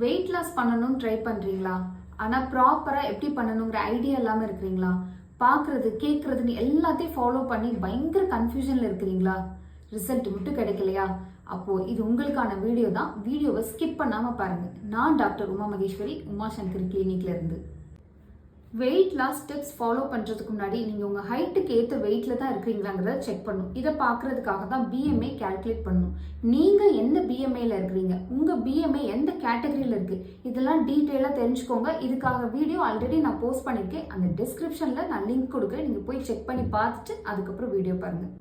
Weight loss பண்ணணும்னு try பண்ணுறீங்களா ஆனால் ப்ராப்பராக எப்படி பண்ணணுங்கிற ஐடியா இல்லாமல் இருக்கிறீங்களா? பார்க்குறது கேட்குறதுன்னு எல்லாத்தையும் ஃபாலோ பண்ணி பயங்கர கன்ஃபியூஷனில் இருக்கிறீங்களா? ரிசல்ட் மட்டும் கிடைக்கலையா? அப்போது இது உங்களுக்கான வீடியோ தான். வீடியோவை ஸ்கிப் பண்ணாமல் பாருங்கள் நான் டாக்டர் உமா மகேஸ்வரி உமா சங்கர் இருந்து. வெயிட் லாஸ் ஸ்டெப்ஸ் ஃபாலோ பண்ணுறதுக்கு முன்னாடி நீங்கள் உங்கள் ஹைட்டுக்கு ஏற்ற வெயிட்டில் தான் இருக்கிறீங்களாங்கிறத செக் பண்ணும். இதை பார்க்குறதுக்காக தான் பிஎம்ஐ கால்குலேட் பண்ணணும் நீங்கள் எந்த பிஎம்ஐயில் இருக்கிறீங்க? உங்கள் பிஎம்ஐ எந்த கேட்டகரியில் இருக்குது இதெல்லாம் டீட்டெயிலாக தெரிஞ்சுக்கோங்க. இதுக்காக வீடியோ ஆல்ரெடி நான் போஸ்ட் பண்ணியிருக்கேன் அந்த டிஸ்கிரிப்ஷனில் நான் லிங்க் கொடுக்குறேன். நீங்கள் போய் செக் பண்ணி பார்த்துட்டு அதுக்கப்புறம் வீடியோ பாருங்கள்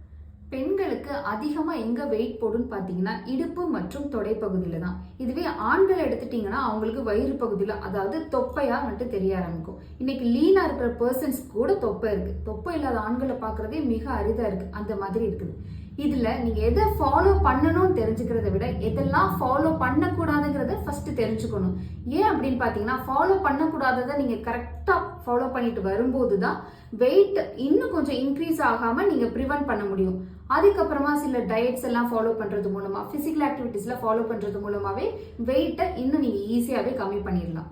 பெண்களுக்கு அதிகமாக எங்கே வெயிட் போடுன்னு பார்த்தீங்கன்னா இடுப்பு மற்றும் தொடை பகுதியில் தான். இதுவே ஆண்கள் எடுத்துட்டிங்கன்னா அவங்களுக்கு வயிறு பகுதியில் அதாவது தொப்பையாக மட்டும் தெரிய ஆரம்பிக்கும். இன்னைக்கு லீனாக இருக்கிற பர்சன்ஸ் கூட தொப்பை இருக்குது தொப்பை இல்லாத ஆண்களை பார்க்குறதே மிக அரிதாக இருக்குது அந்த மாதிரி இருக்குது. இதில் நீங்கள் எதை ஃபாலோ பண்ணணும்னு தெரிஞ்சுக்கிறத விட எதெல்லாம் ஃபாலோ பண்ணக்கூடாதுங்கிறத ஃபஸ்ட்டு தெரிஞ்சுக்கணும். ஏன் அப்படின்னு பார்த்தீங்கன்னா ஃபாலோ பண்ணக்கூடாததை நீங்கள் கரெக்டாக ஃபாலோ பண்ணிட்டு வரும்போது தான் வெயிட் இன்னும் கொஞ்சம் இன்க்ரீஸ் ஆகாமல் நீங்கள் ப்ரிவென்ட் பண்ண முடியும். அதுக்கப்புறமா சில டயட்ஸ் எல்லாம் ஃபாலோ பண்ணுறது மூலமாக ஃபிசிக்கல் ஆக்டிவிட்டீஸில் ஃபாலோ பண்ணுறது மூலமாகவே வெயிட்டை இன்னும் நீங்கள் ஈஸியாகவே கம்மி பண்ணிடலாம்.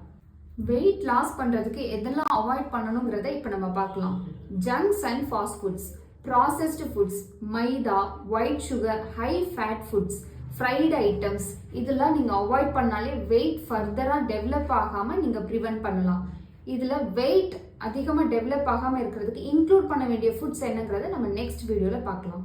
வெயிட் லாஸ் பண்ணுறதுக்கு எதெல்லாம் அவாய்ட் பண்ணணுங்கிறத இப்போ நம்ம பார்க்கலாம். Junks and fast foods processed foods maida white sugar high fat foods fried items இதெல்லாம் நீங்கள் அவாய்ட் பண்ணாலே வெயிட் ஃபர்தராக டெவலப் ஆகாமல் நீங்கள் ப்ரிவென்ட் பண்ணலாம். இதில் வெயிட் அதிகமாக டெவலப் ஆகாமல் இருக்கிறதுக்கு இன்க்ளூட் பண்ண வேண்டிய ஃபுட்ஸ் என்னங்கிறத நம்ம நெக்ஸ்ட் வீடியோவில் பார்க்கலாம்.